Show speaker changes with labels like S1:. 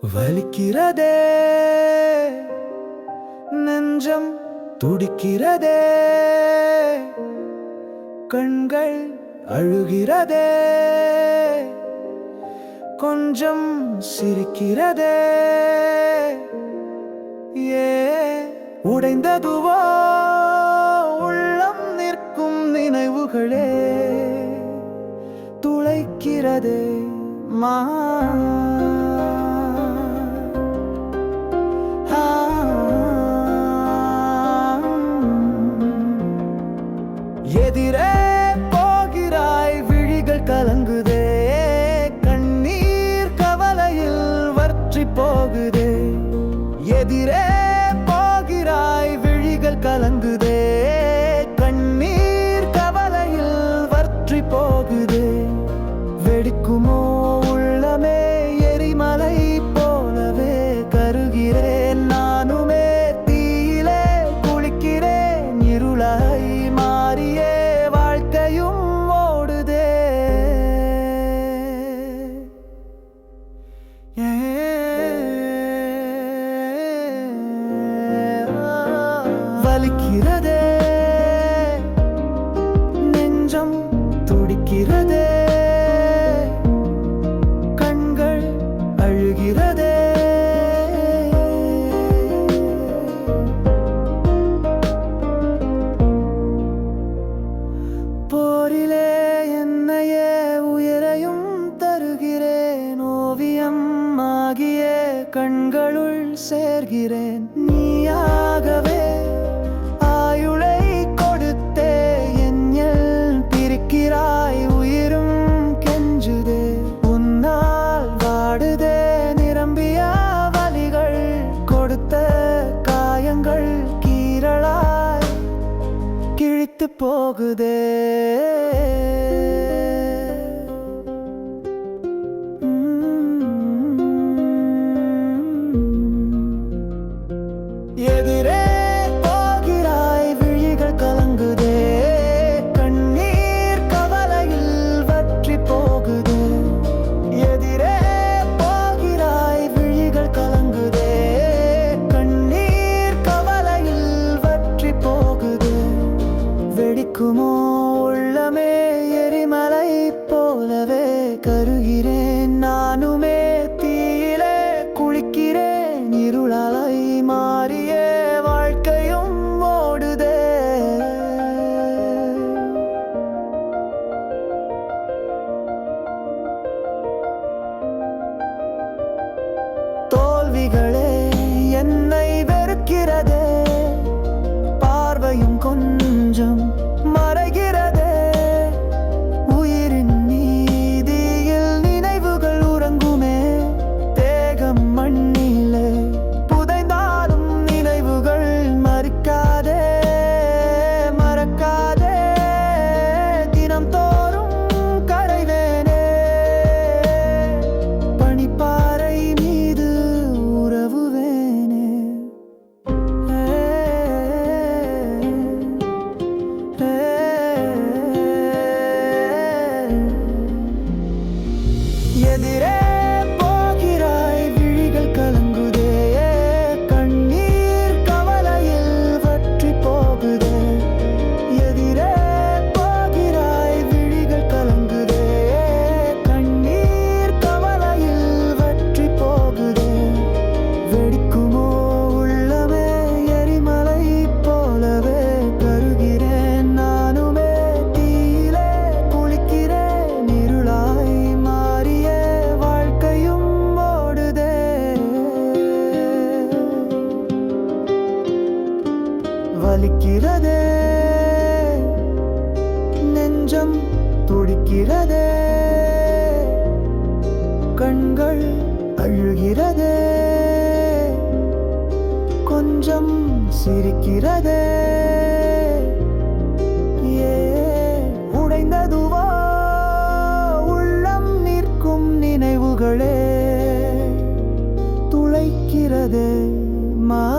S1: வலிக்கிறதே. நெஞ்சம் துடிக்கிறதே. கண்கள் அழுகிறதே. கொஞ்சம் சிரிக்கிறதே. ஏ உடைந்ததுவோ? உள்ளம் நிற்கும் நினைவுகளே. துளைக்கிறதே மா. எதிரே போகிறாய் விழிகள் கலங்குதே கண்ணீர் கவலையில் வற்றி போகுதே. எதிரே போகிறாய் விழிகள் கலங்குதே கண்ணீர் கவலையில் வற்றி போகுதே. வெடிக்குமோ உள்ளமே எரிமலை போலவே கருகிறேன். நானுமே தீயிலே குளிக்கிறேன் இருளாய் வலிக்கிறதே நெஞ்சம் துடிக்கிறதே. கண்கள் அழுகிறதே. போரிலே என்னையே உயரையும் தருகிறேன். ஓவியம் ஆகிய கண்களுள் சேர்கிறேன். நீயாகவே போகுதே. தோல்விகளே வலிக்கிறதே நெஞ்சம் துடிக்கிறதே. கண்கள் அழுகிறதே. கொஞ்சம் சிரிக்கிறதே. ஏ உடைந்ததுவா? உள்ளம் நிற்கும் நினைவுகளே. துளைக்கிறதே மா